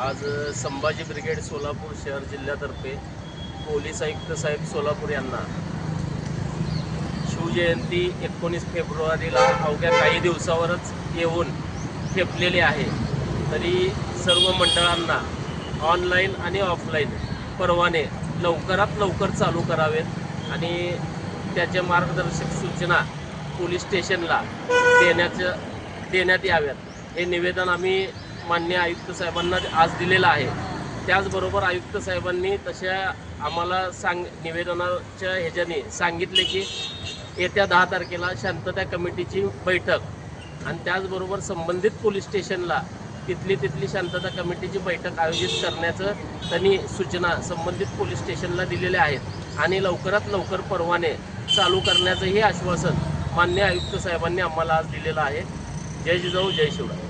आज संभाजी ब्रिगेड सोलापूर शहर जिल्ह्यातर्फे पोलीस आयुक्त साहेब सोलापूर यांना शिवजयंती एकोणीस फेब्रुवारीला अवघ्या काही दिवसावरच येऊन ठेपलेली आहे. तरी सर्व मंडळांना ऑनलाईन आणि ऑफलाईन परवाने लवकरात लवकर चालू करावेत आणि त्याच्या मार्गदर्शक सूचना पोलीस स्टेशनला देण्याचं देण्यात याव्यात. हे निवेदन आम्ही मान्य आयुक्त साहेबांना आज दिलेला आहे. त्याचबरोबर आयुक्त साहेबांनी तशा आम्हाला सांग निवेदनाच्या ह्याच्याने सांगितले की येत्या दहा तारखेला शांतता कमिटीची बैठक आणि त्याचबरोबर संबंधित पोलीस स्टेशनला तिथली तिथली शांतता कमिटीची बैठक आयोजित करण्याचं त्यांनी सूचना संबंधित पोलीस स्टेशनला दिलेल्या आहेत आणि लवकरात लवकर परवाने चालू करण्याचंही आश्वासन मान्य आयुक्त साहेबांनी आम्हाला आज दिलेलं आहे. जय जिजाऊ जय शिवराय.